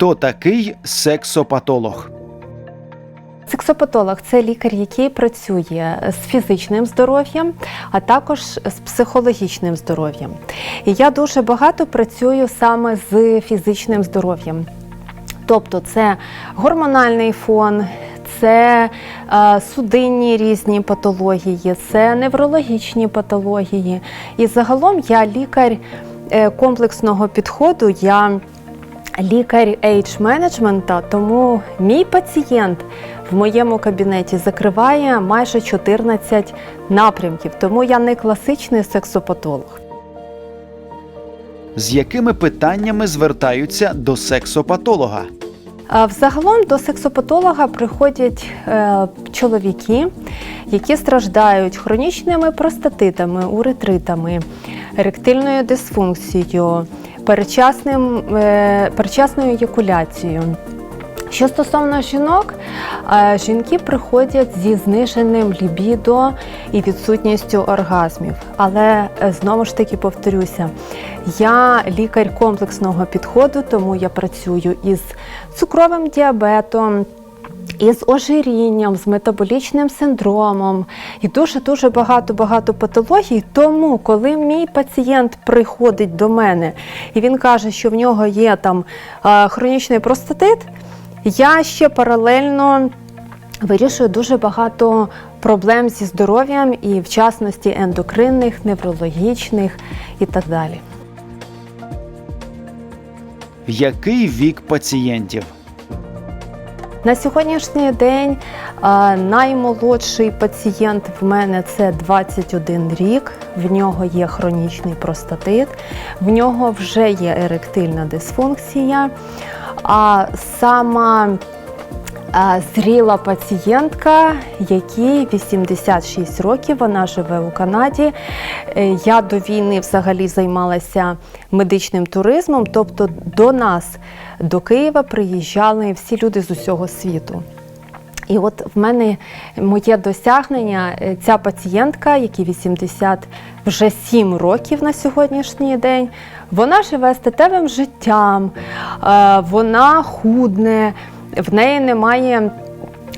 Хто такий сексопатолог? Сексопатолог це лікар, який працює з фізичним здоров'ям, а також з психологічним здоров'ям. І я дуже багато працюю саме з фізичним здоров'ям. Тобто це гормональний фон, це е, судинні різні патології, це неврологічні патології. І загалом я лікар е, комплексного підходу. Я лікар ейдж менеджмента, тому мій пацієнт в моєму кабінеті закриває майже 14 напрямків, тому я не класичний сексопатолог. З якими питаннями звертаються до сексопатолога? Взагалом до сексопатолога приходять е, чоловіки, які страждають хронічними простатитами, уретритами, еректильною дисфункцією, передчасним, е, передчасною екуляцією. Що стосовно жінок, е, жінки приходять зі зниженим лібідо і відсутністю оргазмів. Але е, знову ж таки повторюся, я лікар комплексного підходу, тому я працюю із цукровим діабетом. Із ожирінням, з метаболічним синдромом і дуже дуже багато багато патологій. Тому, коли мій пацієнт приходить до мене і він каже, що в нього є там е, хронічний простатит, я ще паралельно вирішую дуже багато проблем зі здоров'ям і в частності ендокринних, неврологічних і так далі. Який вік пацієнтів? На сьогоднішній день наймолодший пацієнт в мене це 21 рік. В нього є хронічний простатит, в нього вже є еректильна дисфункція. А сама зріла пацієнтка, якій 86 років, вона живе у Канаді. Е, Я до війни взагалі займалася медичним туризмом, тобто до нас, до Києва, приїжджали всі люди з усього світу. І от в мене моє досягнення, е, ця пацієнтка, якій 80 вже 7 років на сьогоднішній день, вона живе статевим життям, е, вона худне, в неї немає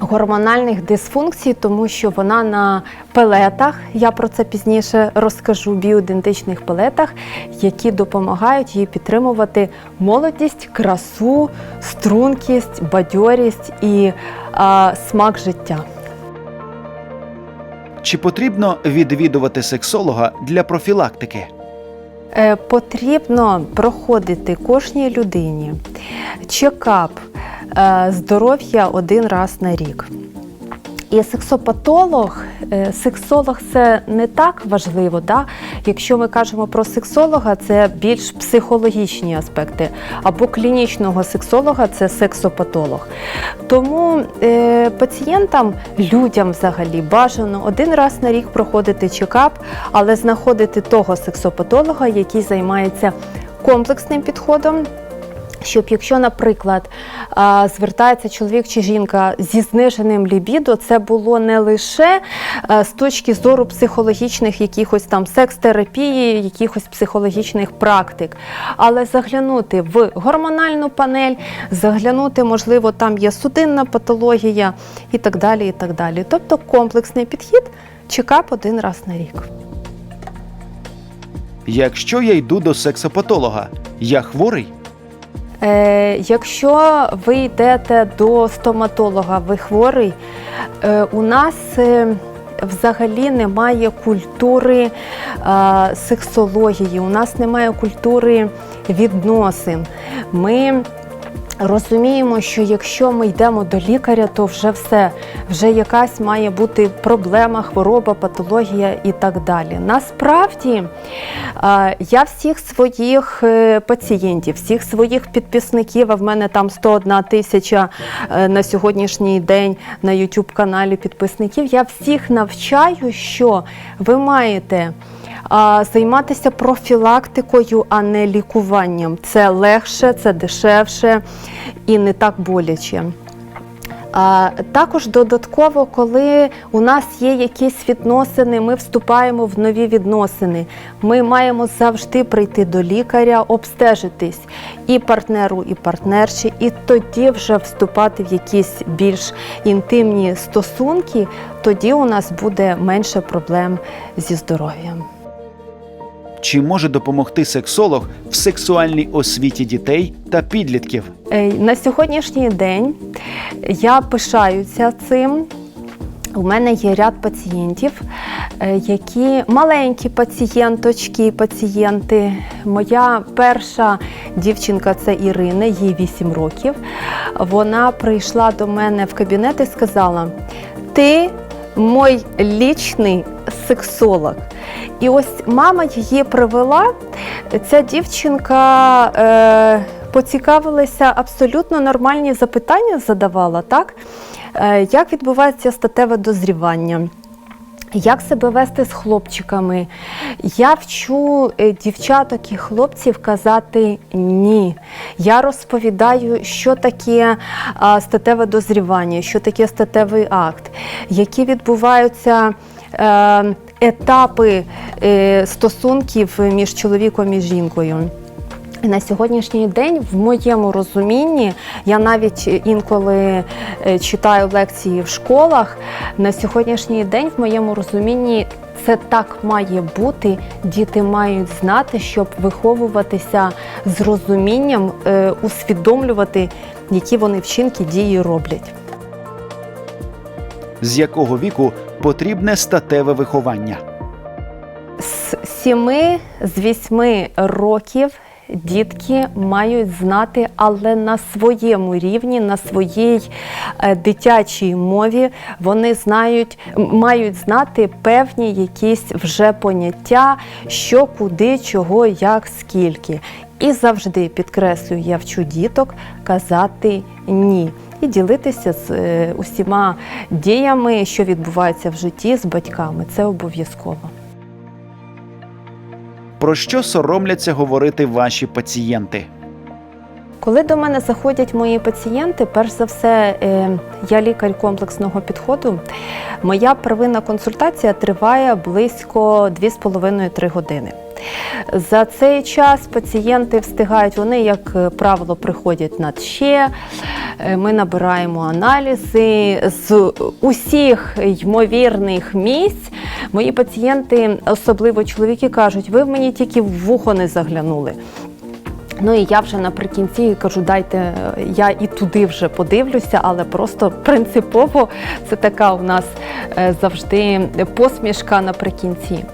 гормональних дисфункцій, тому що вона на пелетах, я про це пізніше розкажу, біоідентичних пелетах, які допомагають їй підтримувати молодість, красу, стрункість, бадьорість і а, смак життя. Чи потрібно відвідувати сексолога для профілактики? Е, Потрібно проходити кожній людині чекап е, здоров'я один раз на рік. І сексопатолог, е, сексолог це не так важливо. Да? Якщо ми кажемо про сексолога, це більш психологічні аспекти, або клінічного сексолога це сексопатолог. Тому е, пацієнтам, людям взагалі бажано один раз на рік проходити чекап, але знаходити того сексопатолога, який займається комплексним підходом. Щоб якщо, наприклад, звертається чоловік чи жінка зі зниженим лібідо, це було не лише з точки зору психологічних якихось там секс-терапії, якихось психологічних практик, але заглянути в гормональну панель, заглянути, можливо, там є судинна патологія і так далі. і так далі. Тобто комплексний підхід, чекап один раз на рік. Якщо я йду до сексопатолога, я хворий? Е, якщо ви йдете до стоматолога, ви хворий, е, у нас е, взагалі немає культури е, сексології, у нас немає культури відносин. Ми Розуміємо, що якщо ми йдемо до лікаря, то вже все, вже якась має бути проблема, хвороба, патологія і так далі. Насправді я всіх своїх е, пацієнтів, всіх своїх підписників, а в мене там 101 тисяча е, на сьогоднішній день на YouTube каналі підписників. Я всіх навчаю, що ви маєте займатися профілактикою, а не лікуванням. Це легше, це дешевше і не так боляче. Також додатково, коли у нас є якісь відносини, ми вступаємо в нові відносини. Ми маємо завжди прийти до лікаря, обстежитись і партнеру, і партнерші, і тоді вже вступати в якісь більш інтимні стосунки. Тоді у нас буде менше проблем зі здоров'ям. Чи може допомогти сексолог в сексуальній освіті дітей та підлітків? Е, На сьогоднішній день я пишаюся цим. У мене є ряд пацієнтів, е, які маленькі пацієнточки, пацієнти. Моя перша дівчинка це Ірина, їй 8 років. Вона прийшла до мене в кабінет і сказала: Ти мой лічний сексолог. І ось мама її привела. Ця дівчинка е, поцікавилася, абсолютно нормальні запитання задавала, так? Е, як відбувається статеве дозрівання? Як себе вести з хлопчиками? Я вчу е, дівчаток і хлопців казати ні. Я розповідаю, що таке статеве дозрівання, що таке статевий акт, які відбуваються етапи е, стосунків між чоловіком і жінкою. На сьогоднішній день, в моєму розумінні, я навіть інколи е, читаю лекції в школах. На сьогоднішній день, в моєму розумінні, це так має бути. Діти мають знати, щоб виховуватися з розумінням, е, усвідомлювати, які вони вчинки дії роблять. З якого віку потрібне статеве виховання? З 7 з 8 років дітки мають знати, але на своєму рівні, на своїй е, дитячій мові вони знають, мають знати певні якісь вже поняття, що, куди, чого, як, скільки. І завжди підкреслюю, я вчу діток казати ні. І ділитися з е, усіма діями, що відбуваються в житті з батьками. Це обов'язково. Про що соромляться говорити ваші пацієнти? Коли до мене заходять мої пацієнти, перш за все, е, я лікар комплексного підходу. Моя первинна консультація триває близько 2,5-3 години. За цей час пацієнти встигають, вони, як е, правило, приходять на ще. Е, Ми набираємо аналізи з усіх ймовірних місць. Мої пацієнти, особливо чоловіки, кажуть, ви в мені тільки в вухо не заглянули. Ну і я вже наприкінці кажу, дайте е, я і туди вже подивлюся, але просто принципово це така у нас е, завжди посмішка наприкінці.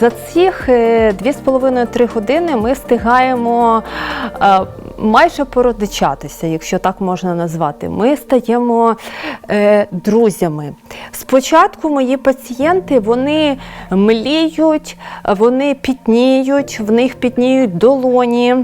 За цих е, 2,5-3 години ми встигаємо е, майже породичатися, якщо так можна назвати. Ми стаємо е, друзями. Спочатку мої пацієнти вони мліють, вони пітніють, в них пітніють долоні.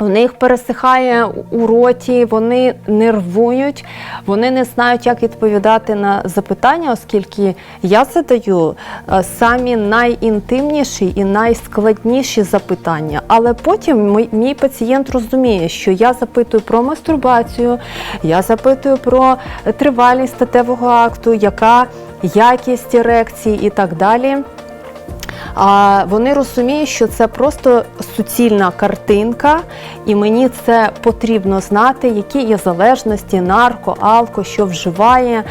У них пересихає у роті, вони нервують, вони не знають, як відповідати на запитання, оскільки я задаю е, самі найінтимніші і найскладніші запитання. Але потім мій, мій пацієнт розуміє, що я запитую про мастурбацію, я запитую про тривалість статевого акту, яка якість ерекції і так далі. А вони розуміють, що це просто суцільна картинка, і мені це потрібно знати, які є залежності, нарко, алко, що вживає.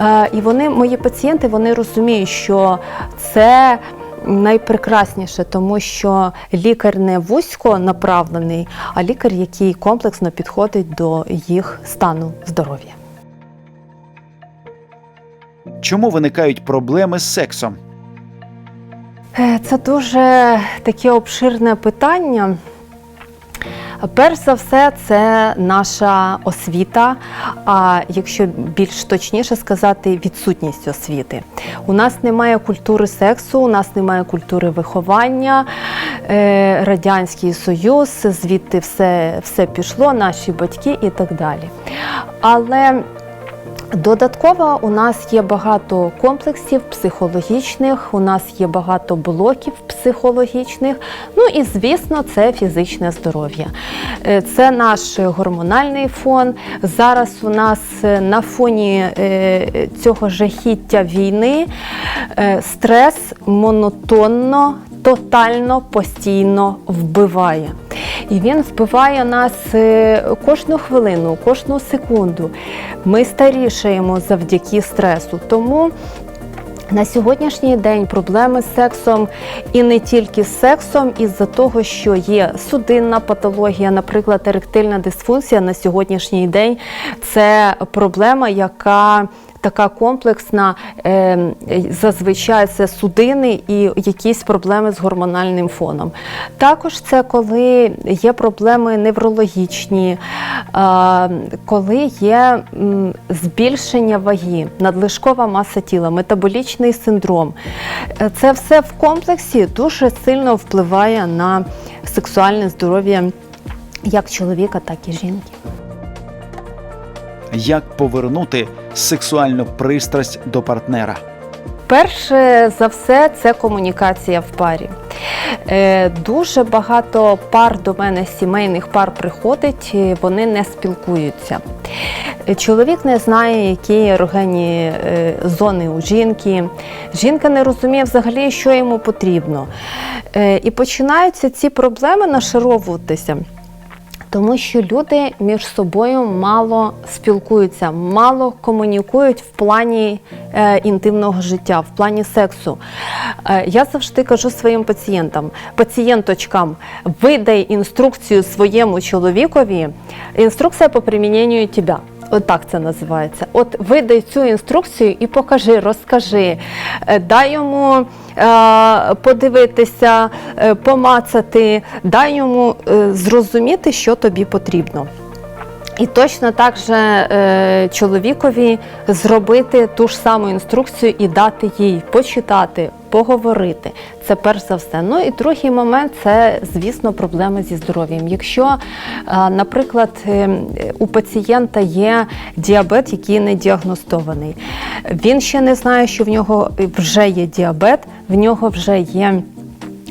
Е, І вони, мої пацієнти, вони розуміють, що це. Найпрекрасніше, тому що лікар не вузько направлений, а лікар, який комплексно підходить до їх стану здоров'я. Чому виникають проблеми з сексом? Е, Це дуже таке обширне питання. Перш за все, це наша освіта. А якщо більш точніше сказати, відсутність освіти. У нас немає культури сексу, у нас немає культури виховання, Е, Радянський Союз, звідти все, все пішло, наші батьки і так далі. Але Додатково у нас є багато комплексів психологічних, у нас є багато блоків психологічних. Ну і звісно, це фізичне здоров'я. Е, Це наш гормональний фон. Зараз у нас е, на фоні е, цього жахіття війни стрес монотонно, тотально, постійно вбиває. І він вбиває нас е, кожну хвилину, кожну секунду. Ми старішаємо завдяки стресу. Тому на сьогоднішній день проблеми з сексом і не тільки з сексом, із-за того, що є судинна патологія, наприклад, еректильна дисфункція на сьогоднішній день це проблема, яка Така комплексна, е, зазвичай це судини і якісь проблеми з гормональним фоном. Також це коли є проблеми неврологічні, е, коли є збільшення ваги, надлишкова маса тіла, метаболічний синдром. Е, Це все в комплексі дуже сильно впливає на сексуальне здоров'я як чоловіка, так і жінки. Як повернути сексуальну пристрасть до партнера? Перше за все, це комунікація в парі. Е, Дуже багато пар до мене, сімейних пар приходить, вони не спілкуються. Чоловік не знає, які ерогенні е, зони у жінки. Жінка не розуміє взагалі, що йому потрібно. Е, І починаються ці проблеми нашаровуватися. Тому що люди між собою мало спілкуються, мало комунікують в плані е, інтимного життя, в плані сексу. Е, я завжди кажу своїм пацієнтам, пацієнточкам, видай інструкцію своєму чоловікові, інструкція по приміненню тебе. От це називається. От видай цю інструкцію і покажи, розкажи, Е, дай йому е, подивитися, е, помацати, дай йому зрозуміти, що тобі потрібно. І точно так же е, чоловікові зробити ту ж саму інструкцію і дати їй почитати, поговорити. Це перш за все. Ну і другий момент це, звісно, проблеми зі здоров'ям. Якщо, е, наприклад, е, у пацієнта є діабет, який не діагностований, він ще не знає, що в нього вже є діабет, в нього вже є.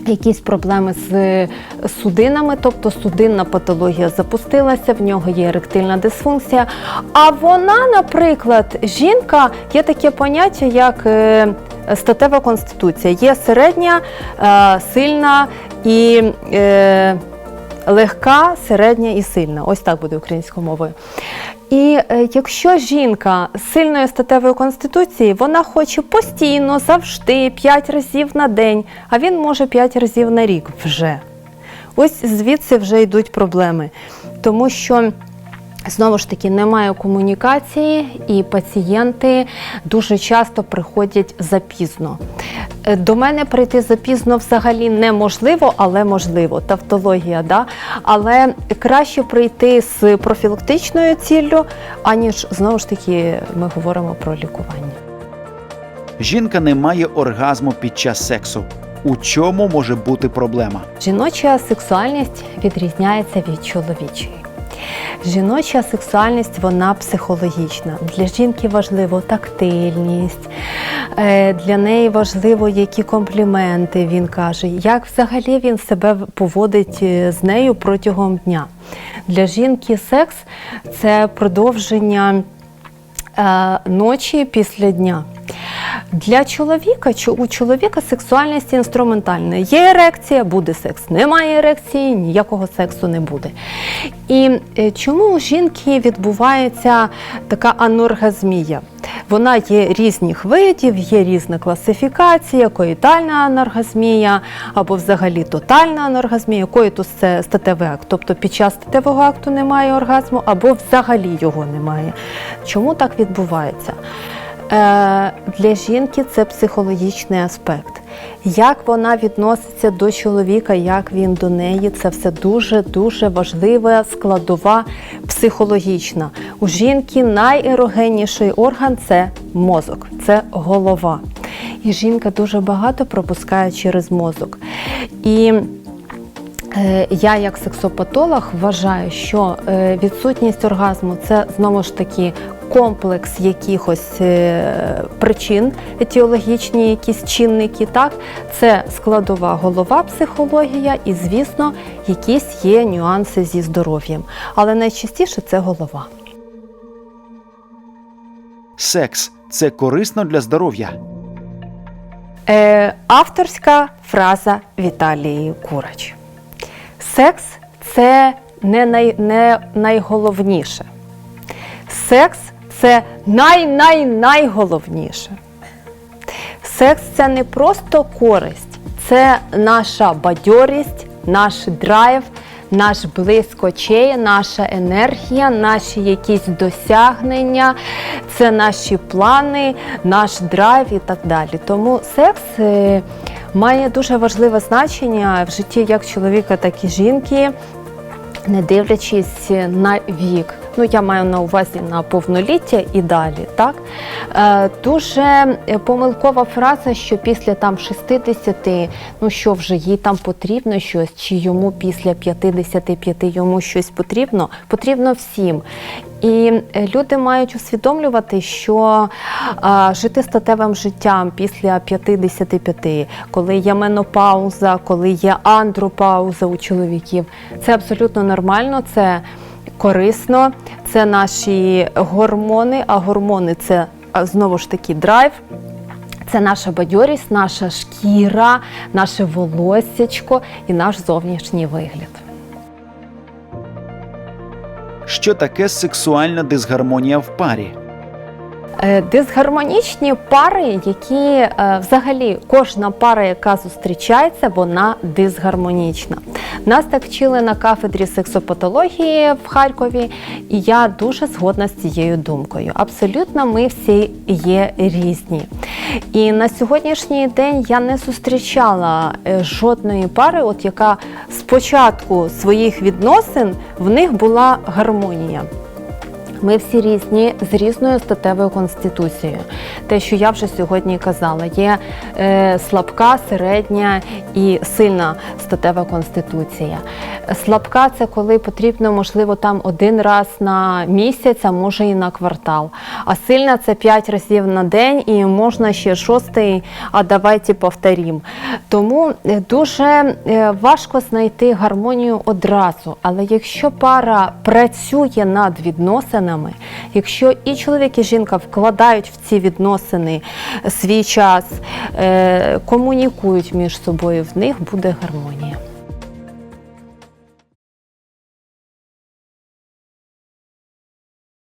Якісь проблеми з судинами, тобто судинна патологія запустилася, в нього є еректильна дисфункція. А вона, наприклад, жінка, є таке поняття, як е, статева конституція. Є середня, е, сильна і е, легка, середня і сильна. Ось так буде українською мовою. І е, якщо жінка з сильною статевою конституцією, вона хоче постійно, завжди, 5 разів на день, а він може 5 разів на рік вже. Ось звідси вже йдуть проблеми. Тому що Знову ж таки, немає комунікації, і пацієнти дуже часто приходять запізно. Е, До мене прийти запізно взагалі неможливо, але можливо. Тавтологія, да? але краще прийти з профілактичною ціллю, аніж знову ж таки ми говоримо про лікування. Жінка не має оргазму під час сексу. У чому може бути проблема? Жіноча сексуальність відрізняється від чоловічої. Жіноча сексуальність вона психологічна. Для жінки важливо тактильність, е, для неї важливо, які компліменти він каже, як взагалі він себе поводить е, з нею протягом дня. Для жінки секс це продовження е, ночі після дня. Для чоловіка чо- у чоловіка сексуальність інструментальна. Є ерекція, буде секс. Немає ерекції, ніякого сексу не буде. І е, чому у жінки відбувається така аноргазмія? Вона є різних видів, є різна класифікація, коїтальна аноргазмія або взагалі тотальна аноргазмія. Коїтус – це статевий акт, тобто під час статевого акту немає оргазму, або взагалі його немає. Чому так відбувається? Е, Для жінки це психологічний аспект. Як вона відноситься до чоловіка, як він до неї, це все дуже дуже важлива складова психологічна. У жінки найерогенніший орган це мозок, це голова. І жінка дуже багато пропускає через мозок. І Е, Я, як сексопатолог, вважаю, що е, відсутність оргазму це знову ж таки комплекс якихось е, причин, етіологічні якісь чинники. Так, це складова голова, психологія, і, звісно, якісь є нюанси зі здоров'ям. Але найчастіше це голова. Секс це корисно для здоров'я. Е, авторська фраза Віталії Курач. Секс це не, най, не найголовніше. Секс це най-най-найголовніше. Секс це не просто користь, це наша бадьорість, наш драйв, наш блиск очей, наша енергія, наші якісь досягнення, це наші плани, наш драйв і так далі. Тому секс е, має дуже важливе значення в житті як чоловіка, так і жінки не дивлячись на вік. Ну, я маю на увазі на повноліття і далі. Так? Е, дуже е, помилкова фраза, що після там 60, ну що вже їй там потрібно щось, чи йому після 55 йому щось потрібно, потрібно всім. І е, люди мають усвідомлювати, що а, жити статевим життям після 55, коли є менопауза, коли є андропауза у чоловіків, це абсолютно нормально. Це корисно, це наші гормони, а гормони це знову ж таки драйв. Це наша бадьорість, наша шкіра, наше волоссячко і наш зовнішній вигляд. Що таке сексуальна дисгармонія в парі? Е, Дисгармонічні пари, які е, взагалі кожна пара, яка зустрічається, вона дисгармонічна. Нас так вчили на кафедрі сексопатології в Харкові, і я дуже згодна з цією думкою. Абсолютно, ми всі є різні. І на сьогоднішній день я не зустрічала е, жодної пари, от яка спочатку своїх відносин в них була гармонія. Ми всі різні з різною статевою конституцією. Те, що я вже сьогодні казала, є е, слабка, середня і сильна статева конституція. Слабка це коли потрібно, можливо, там один раз на місяць, а може і на квартал. А сильна це п'ять разів на день, і можна ще шостий, а давайте повторім. Тому е, дуже е, важко знайти гармонію одразу. Але якщо пара працює над відносинами, якщо і чоловік, і жінка вкладають в ці відносини свій час, е, комунікують між собою, в них буде гармонія.